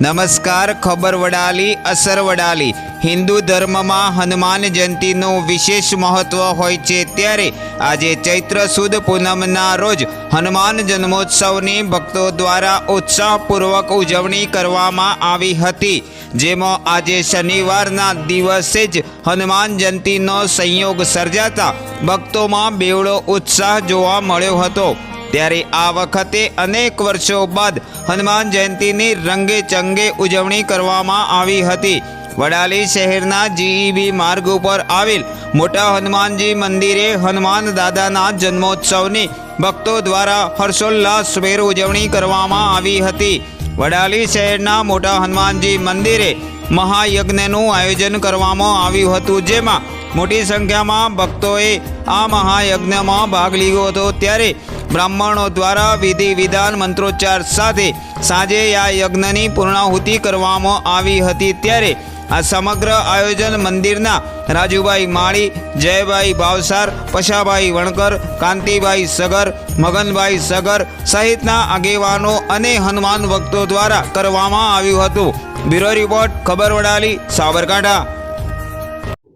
નમસ્કાર, ખબર વડાલી, અસર વડાલી. હિન્દુ ધર્મમાં હનુમાન જયંતીનું વિશેષ મહત્વ હોય છે ત્યારે આજે ચૈત્ર સુદ પૂનમના રોજ હનુમાન જન્મોત્સવની ભક્તો દ્વારા ઉત્સાહપૂર્વક ઉજવણી કરવામાં આવી હતી. જેમાં આજે શનિવારના દિવસે જ હનુમાન જયંતીનો સંયોગ સર્જાતા ભક્તોમાં બેવડો ઉત્સાહ જોવા મળ્યો હતો. ત્યારે આ વખતે અનેક વર્ષો બાદ હનુમાન જયંતીની રંગે ચંગે ઉજવણી કરવામાં આવી હતી. વડાલી શહેરના જીઈબી માર્ગ ઉપર આવેલ મોટા હનુમાનજી મંદિરે હનુમાન દાદાના જન્મોત્સવની ભક્તો દ્વારા હર્ષોલ્લાસભેર ઉજવણી કરવામાં આવી હતી. વડાલી શહેરના મોટા હનુમાનજી મંદિરે મહાયજ્ઞનું આયોજન કરવામાં આવ્યું હતું, જેમાં મોટી સંખ્યામાં ભક્તોએ આ મહાયજ્ઞમાં ભાગ લીધો હતો. ત્યારે બ્રાહ્મણો દ્વારા વિધિ વિધાન મંત્રોચ્ચાર સાથે સાંજે આ યજ્ઞની પૂર્ણાહુતિ કરવામાં આવી હતી ત્યારે આ સમગ્ર આયોજન મંદિરના રાજુભાઈ માળી, જયભાઈ ભાવસાર, પશાભાઈ વણકર, કાંતિભાઈ સગર, મગનભાઈ સગર સહિતના આગેવાનો અને હનુમાન ભક્તો દ્વારા કરવામાં આવ્યું હતું. બ્યુરો રિપોર્ટ, ખબર વડાલી, સાબરકાંઠા.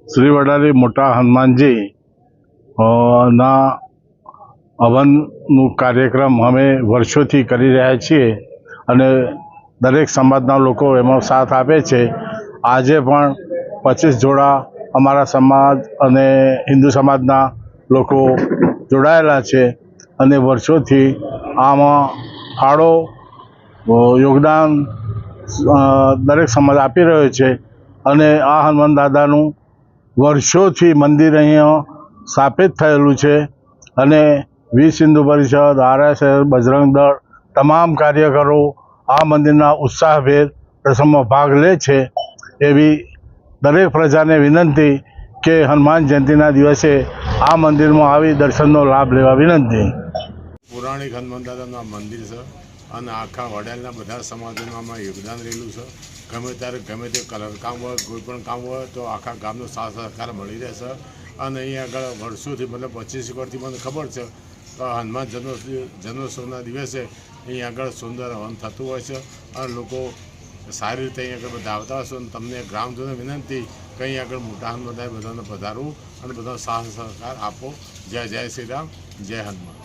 શ્રી વડાલી મોટા હનુમાનજી ના હવનનું કાર્યક્રમ અમે વર્ષોથી કરી રહ્યા છીએ અને દરેક સમાજના લોકો એમાં સાથ આપે છે. આજે પણ પચીસ જોડા અમારા સમાજ અને હિન્દુ સમાજના લોકો જોડાયેલા છે અને વર્ષોથી આમાં ફાળો યોગદાન દરેક સમાજ આપી રહ્યો છે અને આ હનુમાન દાદાનું વર્ષોથી મંદિર અહીંયા સ્થાપિત થયેલું છે અને વીસ હિન્દુ પરિષદ, આરએસએસ, બજરંગ દળ તમામ કાર્યકરો આ મંદિરના ઉત્સાહભેર પ્રસંગમાં ભાગ લે છે એવી દરેક પ્રજાને વિનંતી કે હનુમાન જયંતિના દિવસે આ મંદિરમાં આવી દર્શનનો લાભ લેવા વિનંતી. પૌરાણિક હનુમાન દાદાનું મંદિર છે અને આખા વડાલના બધા સમાજોનું આમાં યોગદાન રહેલું છે. ગમે ત્યારે ગમે તે કલર કામ હોય, કોઈ પણ કામ હોય, તો આખા ગામનો સાથ સહકાર મળી રહેશે. અને અહીંયા આગળ વર્ષોથી, મતલબ પચીસ વર્ષથી મને ખબર છે હનુમાન જન્મોત્સવ જન્મોત્સવના દિવસે અહીંયા આગળ સુંદર હવન થતું હોય છે. અને લોકો સારી રીતે અહીંયા આગળ બધા આવતા હશો અને તમને ગ્રામજનો વિનંતી કે અહીં આગળ મોટા હનુમાન બધાને પધારવું અને બધા સાહસ સહકાર આપો. જય જય શ્રી રામ. જય હનુમાન.